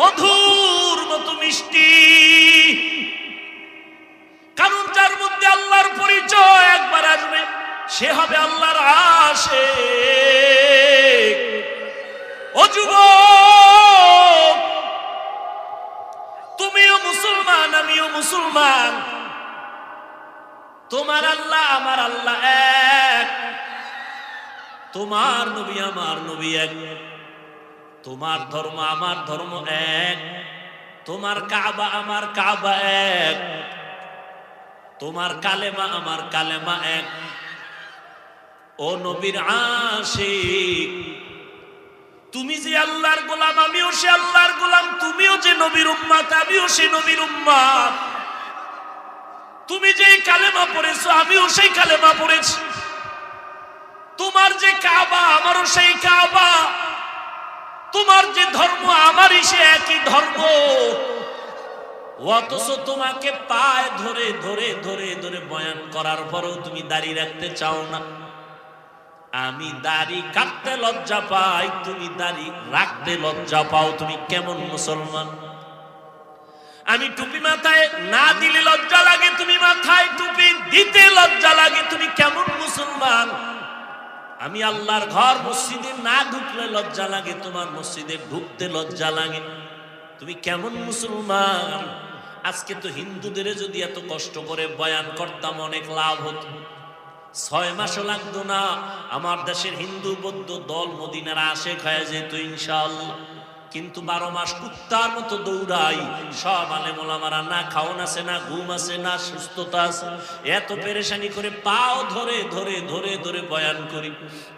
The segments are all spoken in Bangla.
মধুর মতো মিষ্টি। কারণ যার মধ্যে আল্লাহর পরিচয় একবার আসবে, সে হবে আল্লাহর আসে ও যুবক, তুমিও মুসলমান, আমিও মুসলমান। তোমার আল্লাহ, আমার আল্লাহ এক। তোমার নবী, আমার নবী এক। তোমার ধর্ম আমার ধর্ম এক, তোমার কাবা আমার কাবা এক, তোমার কালেমা আমার কালেমা এক। ও নবীর আশিক, তুমি যে আল্লাহর গোলাম, আমিও সে আল্লাহর গোলাম, তুমিও যে নবীর উম্মাত, আমিও সে নবীর উম্মাত। তুমি যে কালেমা পড়েছো, আমিও সেই কালেমা পড়েছি। তোমার যে কাবা, আমারও সেই কাবা। তোমার যে ধর্ম, আমারই সে একই ধর্ম। অথচ তোমাকে পায় ধরে ধরে ধরে ধরে বয়ান করার পরেও তুমি দাড়ি রাখতে চাও না। আমি দাড়ি কাটতে লজ্জা পাই, তুমি দাড়ি রাখতে লজ্জা পাও, তুমি কেমন মুসলমান? আমি টুপি মাথায় না দিলে লজ্জা লাগে, তুমি মাথায় টুপি দিতে লজ্জা লাগে, তুমি কেমন মুসলমান? আমি আল্লাহর ঘর মসজিদে না ঢুকলে লজ্জা লাগে, তোমার মসজিদে ঢুকতে লজ্জা লাগে। তুমি কেমন মুসলমান? আজকে তো হিন্দুদের যদি এত কষ্ট করে বয়ান করতাম, অনেক লাভ হতো। ছয় মাসও লাগতো না। আমার দেশের হিন্দু বৌদ্ধ দল মদিনার আসে খায় যেত ইনশাল্লাহ কিন্তু বারো মাস কুত্তার মতো দৌড়াই। সব আলে মোলামারা না খাওন আছে, না ঘুম আছে, না সুস্থতা আছে। এত পেরেশানি করে পাও ধরে ধরে ধরে ধরে বয়ান করি।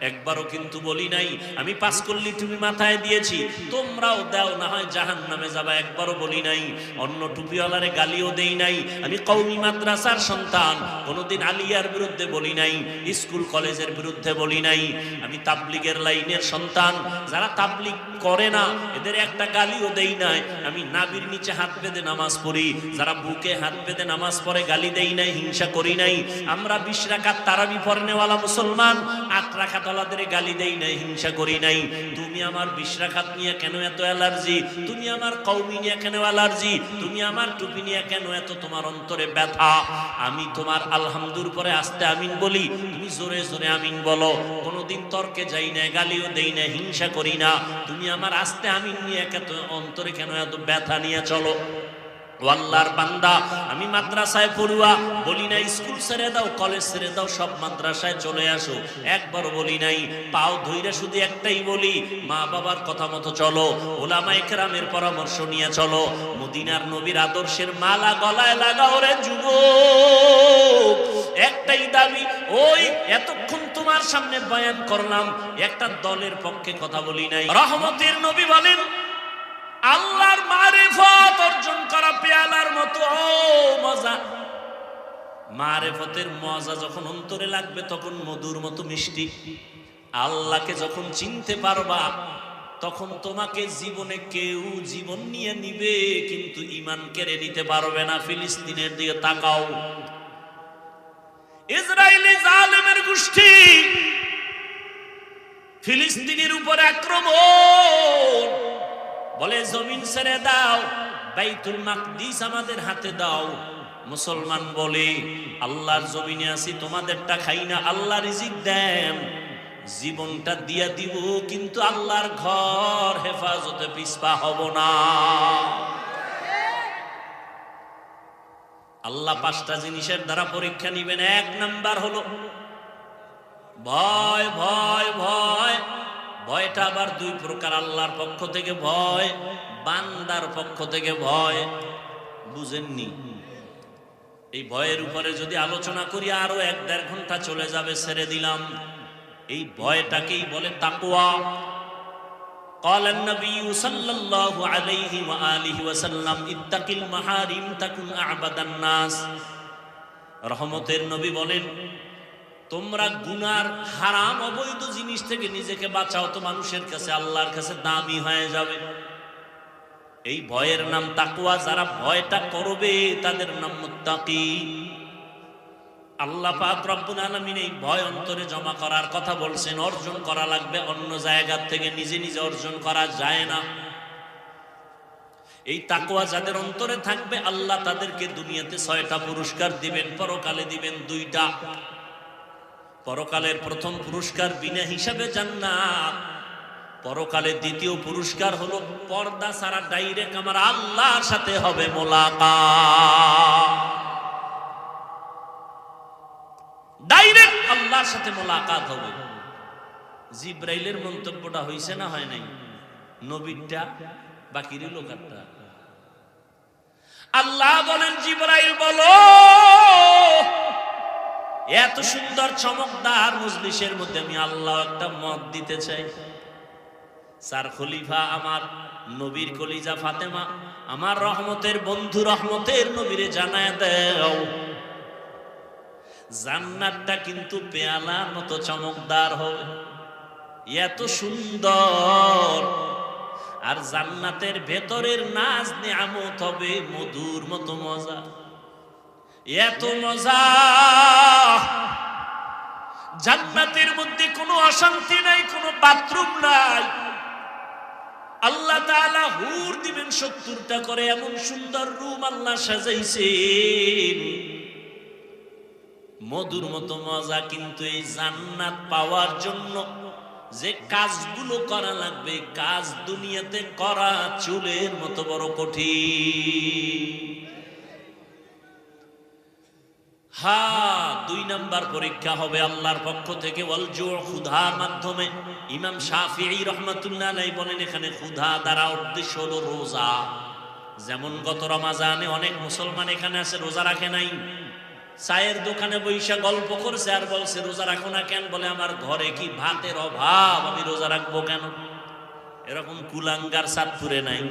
একবারও কিন্তু বলি নাই, আমি পাস করলি তুমি মাথায় দিয়েছি, তোমরাও দাও, না হয় জাহান নামে যাবা, একবারও বলি নাই। অন্য টুপিওয়ালারে গালিও দেই নাই, আমি কৌমি মাদ্রাসার সন্তান, কোনোদিন আলিয়ার বিরুদ্ধে বলি নাই, স্কুল, কলেজের বিরুদ্ধে বলি নাই। আমি তাবলিগের লাইনের সন্তান, যারা তাবলিগ করে না এদের একটা গালিও দেই নাই। আমি নাবির নিচে হাত বেঁধে নামাজ পড়ি। যারা বুকে হাত বেঁধে নামাজ পড়ে, গালি দেই নাই, হিংসা করি নাই। আমরা বিশ রাখাত তারাবি পড়নেওয়ালা মুসলমান, আট রাখাত ওলাদের গালি দেই নাই, হিংসা করি নাই। তুমি আমার বিশ রাখাত নিয়ে কেন এত অ্যালার্জি? তুমি আমার কৌমি নিয়ে কেন অ্যালার্জি? তুমি আমার টুপি নিয়ে কেন এত তোমার অন্তরে ব্যথা? আমি তোমার আলহামদুর পরে আসতে আমিন বলি। তুমি জোরে জোরে আমিন বলো। কোনোদিন তর্কে যাই না, গালিও দেই না, হিংসা করি না। তুমি আমার আসতে আমিন নিয়ে এত অন্তরে কেন এত ব্যথা নিয়ে চলো? ও আল্লাহর বান্দা, আমি মাদ্রাসায় পড়ুয়া, বলি নাই, স্কুল ছেড়ে দাও, কলেজ ছেড়ে দাও, সব মাদ্রাসায় চলে আসো। একবার বলি নাই, পাও ধইরে শুধু একটাই বলি, মা বাবার কথা মতো চলো ওলামা একরামের পরামর্শ নিয়ে চলো, মদিনার নবীর আদর্শের মালা গলায় লাগাও রে যুবক। একটাই দাবি, ওই এতক্ষণ তোমার সামনে বয়ান করলাম, একটা দলের পক্ষে কথা বলি নাই। রহমতের নবী বলেন, আল্লাহর মারেফত অর্জন করা পেয়ালার মতো, ও মজা। মারেফতের মজা যখন অন্তরে লাগবে, তখন মধুর মতো মিষ্টি। আল্লাহকে যখন চিনতে পারবা, তখন তোমাকে জীবনে কেউ জীবন নিয়ে নিবে, কিন্তু ইমান কেড়ে নিতে পারবে না। ফিলিস্তিনের দিকে তাকাও। ইসরায়েলি জালেমের গোষ্ঠী ফিলিস্তিনের উপর আক্রমণ। বলে, জমিন ছেড়ে দাও, বাইতুল মাকদিস আমাদের হাতে দাও। মুসলমান বলে, আল্লাহর জমিনে আছি, তোমাদেরটা খাই না, আল্লাহ রিজিক দেন। জীবনটা দিয়া দিব, কিন্তু আল্লাহর ঘর হেফাজতে পিসপা হব না। আল্লাহ পাঁচটা জিনিসের দ্বারা পরীক্ষা নিবেন। এক নাম্বার হলো, ভয় ভয় ভয়। ভয়টা আবার দুই প্রকার, আল্লাহর পক্ষ থেকে ভয়, বান্দার পক্ষ থেকে ভয়। বুঝেননি? এই ভয়ের উপরে যদি আলোচনা করি, আরও এক দেড় ঘণ্টা চলে যাবে, ছেড়ে দিলাম। এই ভয়টাকেই বলে তাকুয়া। قال النبي صلى الله عليه وآله وسلم اتق المحارم تكن أعبد الناس রহমতের নবী বলেন তোমরা গুনার হারাম অবৈধ জিনিস থেকে নিজেকে বাঁচাও তো মানুষের কাছে আল্লাহর কাছে দামি হয়ে যাবে এই ভয়ের নাম তাকুয়া যারা ভয়টা করবে তাদের নাম মুত্তাকি আল্লাহ পাক রব্বুল এই ভয় অন্তরে জমা করার কথা বলছেন, অর্জন করা লাগবে, অন্য জায়গা থেকে নিজে নিজে অর্জন করা যায় না। এই তাকওয়া যাদের অন্তরে থাকবে, আল্লাহ তাদেরকে দুনিয়াতে ছয়টা পুরস্কার দিবেন, পরকালে দিবেন দুইটা। পরকালের প্রথম পুরস্কার বিনা হিসাবে জান্নাত। পরকালের দ্বিতীয় পুরস্কার হলো পর্দা সারা ডাইরেক্ট আমার আল্লাহর সাথে হবে মোলাকাত। ডাইরেক্ট আল্লাহর সাথে মোলাকাত হবে। জিব্রাইলের মন্তব্যটা হইছে না হয় নাই? নবীরটা বাকির লোকারটা। আল্লাহ বলেন, জিব্রাইল বলো, এত সুন্দর চমকদার মজলিসের মধ্যে আমি আল্লাহ একটা মত দিতে চাই। স্যার খলিফা আমার, নবীর কলিজা ফাতেমা, আমার রহমতের বন্ধু রহমতের নবীরে জানায় দেও। জান্নাতটা কিন্তু পেয়ালার মতো চমকদার হবে এত সুন্দর। আর জান্নাতের ভেতরের নাচ নিয়ামত হবে মধুর মতো মজা। এত মজা। জান্নাতের মধ্যে কোনো অশান্তি নাই, কোনো বাথরুম নাই। আল্লাহ তাআলা হুর দিবেন সত্তরটা করে, এমন সুন্দর রুম আল্লাহ সাজাইছেন। মধুর মতো মজা, কিন্তু এই জান্নাত পাওয়ার জন্য যে কাজগুলো করা লাগবে, কাজ দুনিয়াতে করা চুলের মতো বড় কঠিন। হা, দুই নাম্বার পরীক্ষা হবে আল্লাহর পক্ষ থেকে। ক্ষুধার মাধ্যমে ইমাম শাফিঈ রাহমাতুল্লাহ বলেন, এখানে ক্ষুধা দ্বারা উদ্দেশ্য হলো রোজা। যেমন গত রমাজানে অনেক মুসলমান এখানে আছে, রোজা রাখে নাই। চায়ের দোকানে বৈশা গল্প করছে আর বলছে, রোজা রাখো না কেন? বলে, আমার ঘরে কি ভাতের অভাব? আমি রোজা রাখব কেন? এরকম কুলাঙ্গার সাতপুরে নাই।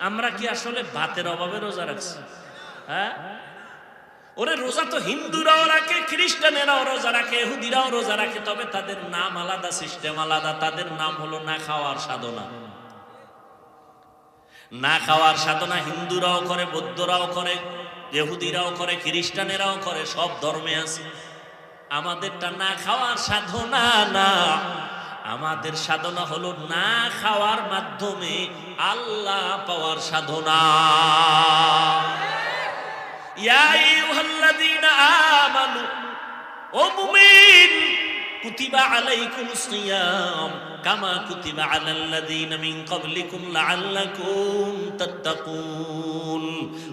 আমরা কি আসলে ভাতের অভাবে রোজা রাখছি? হ্যাঁ? ওরে, রোজা তো হিন্দুরাও রাখে, খ্রিস্টানেরাও রোজা রাখে এহুদিরাও রোজা রাখে, তবে তাদের নাম আলাদা, সিস্টেম আলাদা। তাদের নাম হলো না খাওয়ার সাধনা। না খাওয়ার সাধনা হিন্দুরাও করে, বৌদ্ধরাও করে। ইহুদিরাও করে, খ্রিস্টানেরাও করে, সব ধর্মে আছে। আমাদেরটা না খাওয়ার সাধনা না। আমাদের সাধনা হলো না খাওয়ার মাধ্যমে আল্লাহ পাওয়ার সাধনা। ইয়া আইয়ুহাল্লাযীনা আমানু, ও মুমিন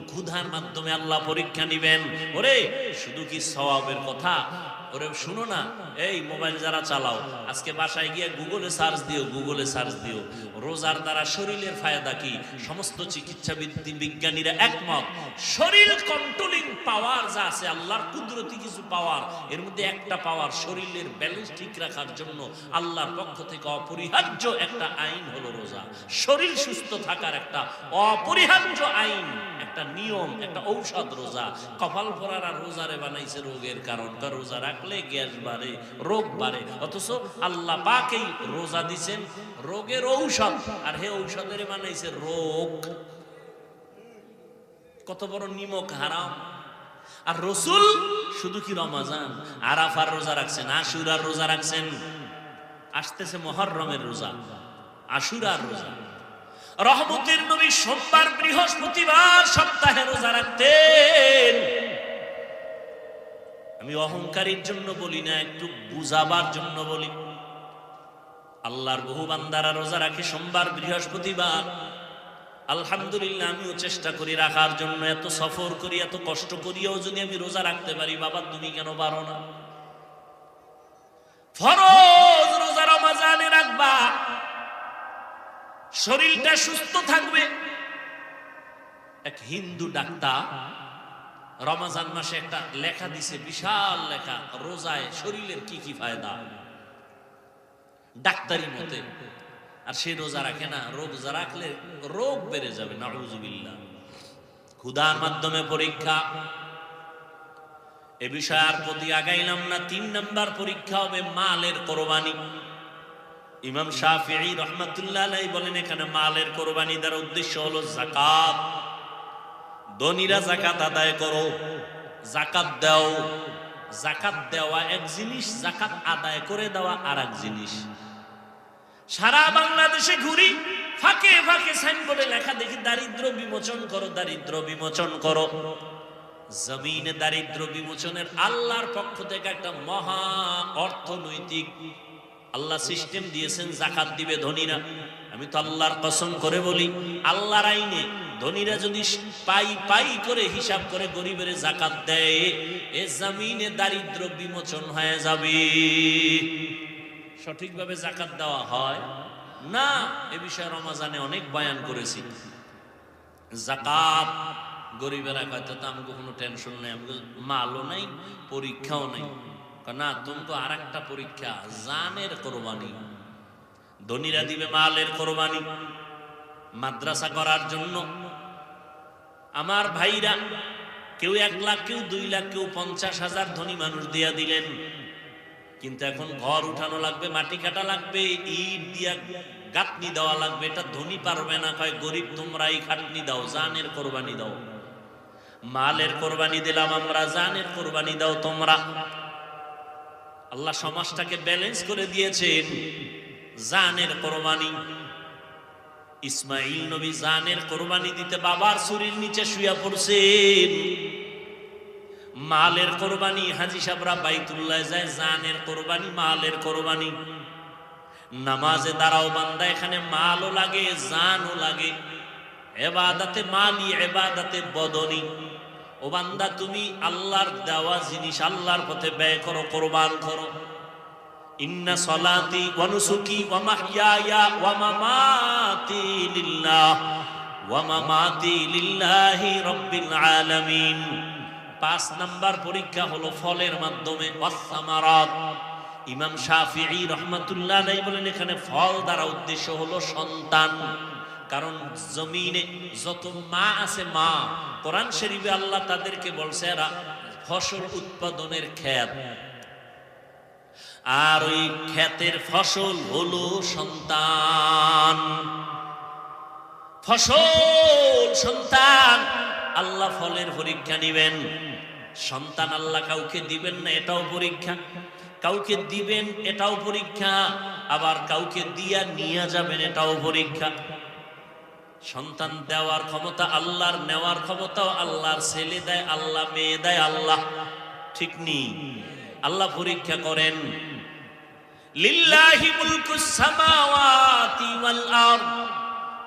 ক্ষুধার মাধ্যমে আল্লাহ পরীক্ষা নেবেন। ওরে, শুধু কি সওয়াবের কথা? ওরে, শুনো না। এই, মোবাইল যারা চালাও, আজকে বাসায় গিয়ে গুগলে সার্চ দিও, গুগলে সার্চ দিও। রোজার দ্বারা শরীরের ফায়দা কি? সমস্ত চিকিৎসা বিজ্ঞানীরা একমত। শরীর কন্ট্রোলিং পাওয়ার যা আছে, আল্লাহর কুদরতি কিছু পাওয়ার এর মধ্যে একটা পাওয়ার শরীরের ব্যালেন্স ঠিক রাখার জন্য আল্লাহর পক্ষ থেকে অপরিহার্য একটা আইন হলো রোজা। শরীর সুস্থ থাকার একটা অপরিহার্য আইন, একটা নিয়ম, একটা ঔষধ রোজা। কপাল পরার আর রোজারে বানাইছে রোগের কারণ কারণ রোজা রাখলে গ্যাস বাড়ে, রোগ বাড়ে, অথচ আল্লাহ পাকেই রোজা দিছেন রোগের ঔষধ, আর হে ঔষধের বানাইছে রোগ। কত বড় নিমক হারাম। আর রসুল শুধু কি রমাজান? আরাফার রোজা রাখছেন, আশুরার রোজা রাখছেন। আসতেছে মহররমের রোজা, আশুরার রোজা। রহমতের নবী সোমবার বৃহস্পতিবার সপ্তাহে রোজা রাখতেন। আমি অহংকারীর জন্য বলি না, একটু বুঝাবার জন্য বলি। আল্লাহর বহু বান্দারা রোজা রাখে সোমবার বৃহস্পতিবার। আলহামদুলিল্লাহ, আমিও চেষ্টা করি রাখার জন্য। এত সফর করি, এত কষ্ট করিও যদি আমি রোজা রাখতে পারি বাবা তুমি কেন পারো না? ফরজ রোজা রমাজানে রাখবা। শরীরটা সুস্থ থাকবে। এক হিন্দু ডাক্তার রমাজান মাসে একটা লেখা দিছে, বিশাল লেখা, রোজায় শরীরের কি কি ফায়দা? ডাক্তারি মতে। আর সে রোজা রাখে না রোজা রাখলে রোগ বেড়ে যাবে, নাউজুবিল্লাহ। ক্ষুধার মাধ্যমে পরীক্ষা। এ বিষয়ে আর প্রতি আগাইলাম না, তিন নাম্বার পরীক্ষা হবে মালের কোরবানি। ইমাম শাফিঈ রহমাতুল্লাহ বলেন, এখানে মালের কোরবানি দ্বারা উদ্দেশ্য হলো জাকাত ধনীরা জাকাত আদায় করো জাকাত দাও। জাকাত দেওয়া এক জিনিস জাকাত আদায় করে দেওয়া আর এক জিনিস। সারা বাংলাদেশে ঘুরি, ফাঁকে ফাঁকে সাইনবোর্ডে লেখা দেখি, দারিদ্র বিমোচন করো, দারিদ্র বিমোচন করো। জমিনে দারিদ্র বিমোচনের আল্লাহর পক্ষ থেকে একটা মহা অর্থনৈতিক আল্লাহ সিস্টেম দিয়েছেন, জাকাত দিবে ধনীরা। আমি তো আল্লাহর কসম করে বলি, আল্লাহর আইনে ধনীরা যদি পাই পাই করে হিসাব করে গরিবের জাকাত দেয়, এ জমিনে দারিদ্র বিমোচন হয়ে যাবে। সঠিকভাবে জাকাত দেওয়া হয়? না, এ বিষয়ে রমাজানে অনেক বয়ান করেছি। জাকাত, গরিবেরা কয়তো তো আমাকে কোনো টেনশন নেই, আমাকে মালও নাই, পরীক্ষাও নেই। না তুমি তো আর একটা পরীক্ষা, জানের কোরবানি। ধনীরা দিবে মালের কোরবানি মাদ্রাসা করার জন্য। আমার ভাইরা কেউ এক লাখ, কেউ দুই লাখ, কেউ পঞ্চাশ হাজার ধনী মানুষ দিয়া দিলেন। কিন্তু এখন ঘর উঠানো লাগবে, মাটি কাটা লাগবে, ইট দিয়া গাঁথনি দেওয়া লাগবে, এটা ধনী পারবে না, কয়, গরিব তোমরা এই খাটনি দাও, জানের কোরবানি দাও। মালের কোরবানি দিলাম আমরা, জানের কোরবানি দাও তোমরা। আল্লাহ সমাজটাকে ব্যালেন্স করে দিয়েছেন, জানের কোরবানি। ইসমাইল নবী জানের কোরবানি দিতে বাবার শরীর নিচে শুয়া পড়ছেন। মালের কোরবানি, হাজি সাবরা বাইতুল্লাহ যায়, জানের কোরবানি, মালের কোরবানি। নামাজে দাঁড়াও বান্দা, এখানে মালও লাগে, জানও লাগে। এবাদাতে মালি, এবাদাতে বদনি। ও বান্দা, তুমি আল্লাহর দেওয়া জিনিস আল্লাহর পথে ব্যয় করো, কোরবান করো। ইন্না সলাতি ওয়া নুসুকি ওয়া মাহইয়ায়া লিল্লাহ। ওয়া লিল্লাহি রাব্বিল আলামিন। পাঁচ নাম্বার পরীক্ষা হলো ফলের মাধ্যমে ওয়াসামারাত ইমাম শাফিঈ রহমাতুল্লাহ আলাইহি বলেন, এখানে ফল দ্বারা উদ্দেশ্য হলো সন্তান। কারণ জমিনে যত মা আছে মা, কোরআন শরীফে আল্লাহ তাদেরকে বলছে, এরা ফসল উৎপাদনের ক্ষেত। আর ওই ক্ষেতের ফসল হলো সন্তান। ফসল সন্তান আল্লাহ ফলের পরীক্ষা নিবেন। সন্তান আল্লাহ কাউকে দিবেন না, এটাও পরীক্ষা। কাউকে দিবেন, এটাও পরীক্ষা। আবার কাউকে দিয়া নিয়ে যাবেন, এটাও পরীক্ষা। সন্তান দেওয়ার ক্ষমতা আল্লাহর, নেওয়ার ক্ষমতাও আল্লাহর। ছেলে দেয় আল্লাহ, মেয়ে দেয় আল্লাহ। ঠিক নি? আল্লাহ পরীক্ষা করেন। লিল্লাহি মুলকুস সামাওয়াতি ওয়াল আরদ।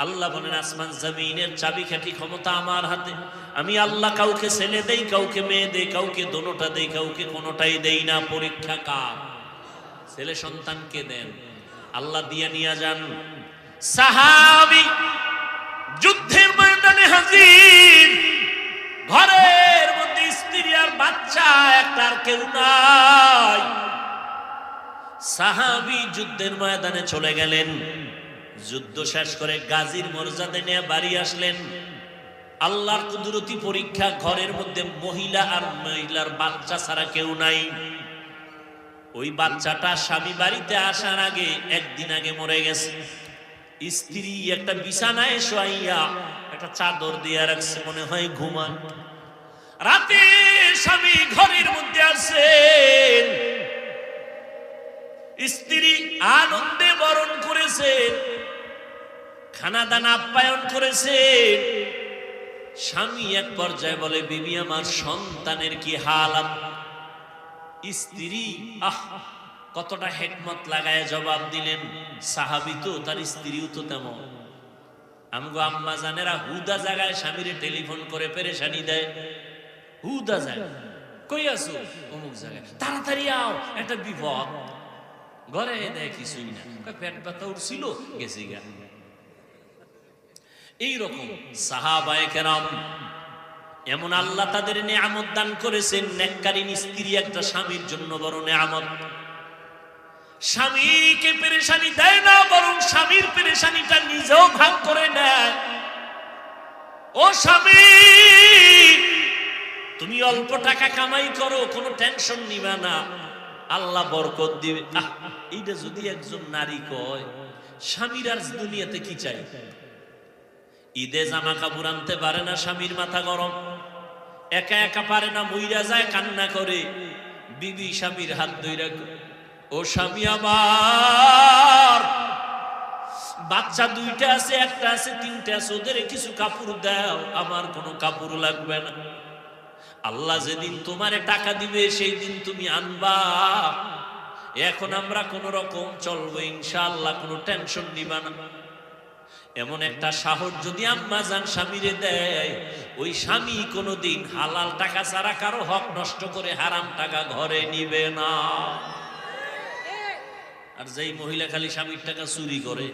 আল্লাহ বলেন, আসমান জমিনের চাবিকাঠি ক্ষমতা আমার হাতে। আমি আল্লাহ কাউকে ছেলে দেই, কাউকে মেয়ে দেই, কাউকে দোনোটা দেই, কাউকে কোনোটাই দেই না। পরীক্ষা কার? ছেলে সন্তানকে দেন। আল্লাহ দিয়ে নিয়ে যান। সাহাবি যুদ্ধের ময়দানে হাজির। ঘরের মধ্যে স্ত্রী আর বাচ্চা একটা আর কেউ নাই। সাহাবি যুদ্ধের ময়দানে চলে গেলেন। যুদ্ধ শেষ করে গাজীর মর্যাদা নিয়ে বাড়ি আসলেন। আল্লাহর কুদরতি পরীক্ষা ঘরের মধ্যে মহিলা আর মহিলার বাচ্চা ছাড়া কেউ নাই। ওই বাচ্চাটা স্বামী বাড়িতে আসার আগে একদিন আগে মরে গেছে। স্ত্রী একটা বিছানায় শোয়াইয়া একটা চাদর দিয়ে রাখছে, মনে হয় ঘুমান রাতে স্বামী ঘরের মধ্যে আসেন স্ত্রী আনন্দে বরণ করেছেন খানা দানা আপ্যায়ন করেছে। স্বামী এক পর্যায়ে বলে, বিবি, আমার সন্তানের কি হালাত স্ত্রী, আহ, কতটা হেকমত লাগায় জবাব দিলেন। সাহাবি তো, তার স্ত্রীও তো তেমন। আমগো আম্মা জানেরা হুদা জায়গায় স্বামীরে টেলিফোন করে পেরেশানি দেয়। হুদা যায় কই আছো? অমুক জায়গায়। তাড়াতাড়ি আও, একটা বিপদ। ঘরে দেয় কিছুই না। পেট ব্যথা উঠছিল, গেছি গা। এইরকম সাহাবায়ে কেরাম। এমন আল্লাহ তাদের নিয়ামত দান করেছেন, নেককারী স্ত্রী একটা স্বামীর জন্য বড় নিয়ামত। স্বামীকে পেরেশানি দেয় না, বরং স্বামীর পেরেশানিটা নিজেও ভাগ করে নেয়। ও স্বামী, তুমি অল্প টাকা কামাই করো, কোনো টেনশন নিবে না। আল্লাহ বরকত দিবে। এইটা যদি একজন নারী কয়, স্বামীর আর দুনিয়াতে কি চাই? ঈদে জামা কাপড় আনতে পারে না স্বামীর মাথা গরম। একা একা পারে না, মইরা যায় কান্না করে। বিবি স্বামীর হাত ধইরা ও স্বামী আমার, বাচ্চা দুইটা আছে, একটা আছে, তিনটা আছে, ওদের কিছু কাপড় দাও, আমার কোনো কাপড় লাগবে না। আল্লাহ যেদিন তোমারে টাকা দিবে সেই দিন তুমি আনবা। এখন আমরা কোন রকম চলবো, ইনশাআল্লাহ কোনো টেনশন নিবা না। এমন একটা সাহস যদি আম্মা যান স্বামীরে দেয়, ওই স্বামী কোনোদিন হালাল টাকা ছাড়া কারও হক নষ্ট করে হারাম টাকা ঘরে নিবে না। আর যেই মহিলা খালি স্বামীর টাকা চুরি করে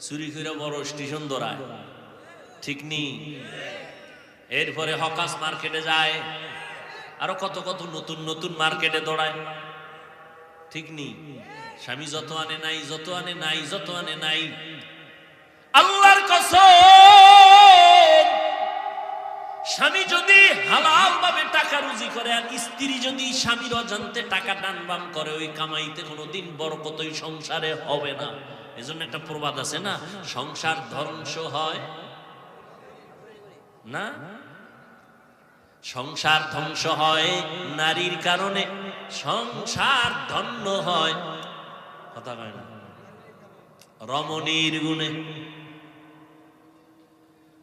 চুরি করে বড় স্টেশন ধরায়। ঠিক নি? এরপরে হকাস মার্কেটে যায়, আরও কত কত নতুন নতুন মার্কেটে দৌড়ায়। ঠিক নি? স্বামী যত আনে নাই, যত আনে নাই, যত আনে নাই আল্লাহর কসম, স্বামী যদি হালাল ভাবে টাকা রুজি করে আর স্ত্রী যদি স্বামীর অজান্তে টাকা টানবাম করে, ওই কামাইতে কোনোদিন বরকত ওই সংসারে হবে না। এজন্য একটা প্রবাদ আছে না, সংসার ধ্বংস হয় না? সংসার ধ্বংস হয় নারীর কারণে, সংসার ধন্য হয়। কথা কয় না? রমণীর গুণে।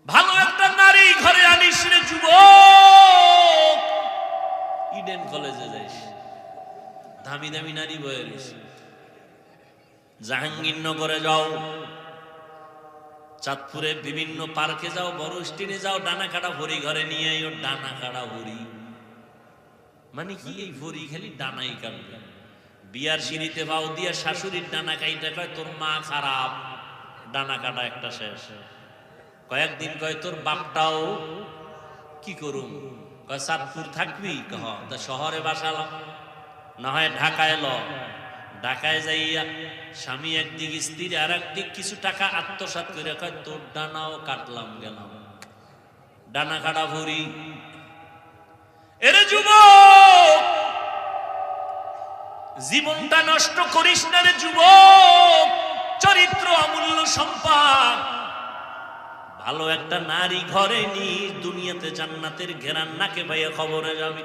ভালো একটা নারী ঘরে আনিস রে যুবক। ইডেন কলেজে যাইস। দামি দামি নারী বয়ে রইস জাহাঙ্গীরনগরে যাও। চাঁদপুরে বিভিন্ন পার্কে যাও, বড় স্টিনে যাও, ডানা কাটা ভরি ঘরে নিয়ে আইও, ডানা কাটা ভরি। মানে কি এই ভরি? খালি ডানাই কাটবে। বিয়ার সিঁড়িতে বাউ দিয়া শাশুড়ির ডানা কাইটা কয়, তোর মা খারাপ। ডানা কাটা একটা শেষ। কয়েকদিন কয়, তোর বাপটাও কি করুম? কয় চাঁদপুর থাকবি? কহ, তা শহরে বাসালাম না হয় ঢাকায় ল। ঢাকায় যাইয়া স্বামী একদিক স্ত্রী আর একদিক কিছু টাকা আত্মসাৎ করে কয়, তোর ডানাও কাটলাম গেলাম। ডানা কাটা ভরি। এরে যুবক! জীবনটা নষ্ট করিস না রে যুবক। চরিত্র অমূল্য সম্পদ। ভালো একটা নারী ঘরে নি দুনিয়াতে জান্নাতের ঘেরান নাকে ভাইয়া খবরে যাবে।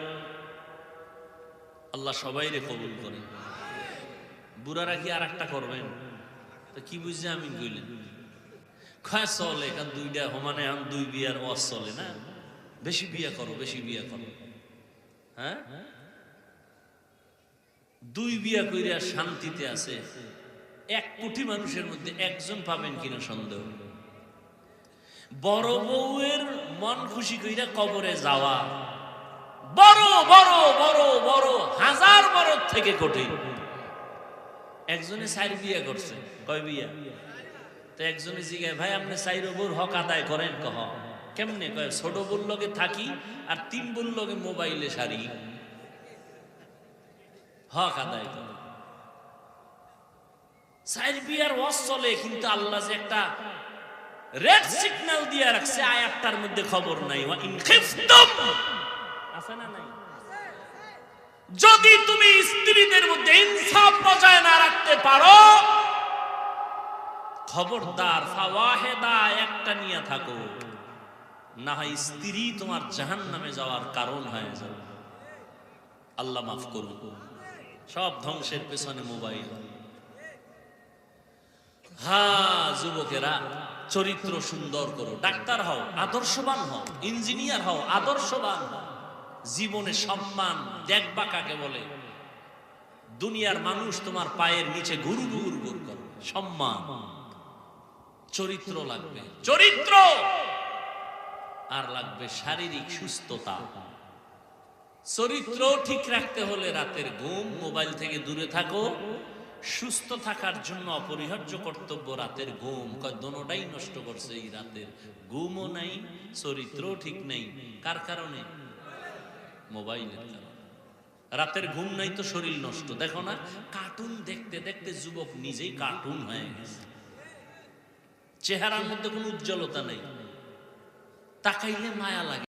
আল্লাহ সবাই রে কবুল করে বুড়ারা কি আর একটা করবেন কি বুঝছে আমি কইলেন? খয় চলে কারণ দুইটা সমানে এখন দুই বিয়ার অস চলে না? বেশি বিয়া করো, বেশি বিয়া করো। হ্যাঁ? দুই বিয়া কইরা শান্তিতে আছে। এক কোটি মানুষের মধ্যে একজন পাবেন কিনা সন্দেহ? বড় বউয়ের মন খুশি কইরা কবরে যাওয়া। বড় বড় বড় বড়, হাজার বড় থেকে কঠিন। একজনে চার বিয়া করছে। কয় বিয়া? তো একজনে জিগায়, ভাই, আপনি চাইর বউর হক আদায় করেন কহ। কেমনে? কয়, ছোট বউর লগে থাকি আর তিন বউর লগে মোবাইলে সারি। হক আদায় করে। চার বিয়ার ওয়াজ চলে, কিন্তু আল্লাহ যে একটা রেড সিগন্যাল দিয়ে রাখছে, আয়াতটার মধ্যে খবর নাই। আছে না নাই? যদি তুমি স্ত্রীদের মধ্যে ইনসাফ বজায় না রাখতে পারো, খবরদার ফাওয়াহেদা একটা নিয়ে থাকো। না হয় স্ত্রী তোমার জাহান নামে যাওয়ার কারণ হয়ে যাবে। আল্লাহ মাফ করুন। সব ধ্বংসের পেছনে মোবাইল। হ্যাঁ যুবকেরা চরিত্র সুন্দর করো। ডাক্তার হও, আদর্শবান হও, ইঞ্জিনিয়ার হও, আদর্শবান হও। জীবনে সম্মান, দেখবা কাকে বলে? দুনিয়ার মানুষ তোমার পায়ের নিচে গুরু গুরু গুরু করে সম্মান। চরিত্র লাগবে। চরিত্র! আর লাগবে শারীরিক সুস্থতা। চরিত্র ঠিক রাখতে হলে রাতের ঘুম, মোবাইল থেকে দূরে থাকো। সুস্থ থাকার জন্য অপরিহার্য কর্তব্য রাতের ঘুম। দোনোটাই নষ্ট করছে এই রাতের। ঘুমও নাই, চরিত্রও ঠিক নেই। কার কারণে? মোবাইলের কারণে। রাতের ঘুম নাই তো শরীর নষ্ট। দেখো না, কার্টুন দেখতে দেখতে যুবক নিজেই কার্টুন হয়ে গেছে। চেহারার মধ্যে কোনো উজ্জ্বলতা নেই। তাকাইলে মায়া লাগে।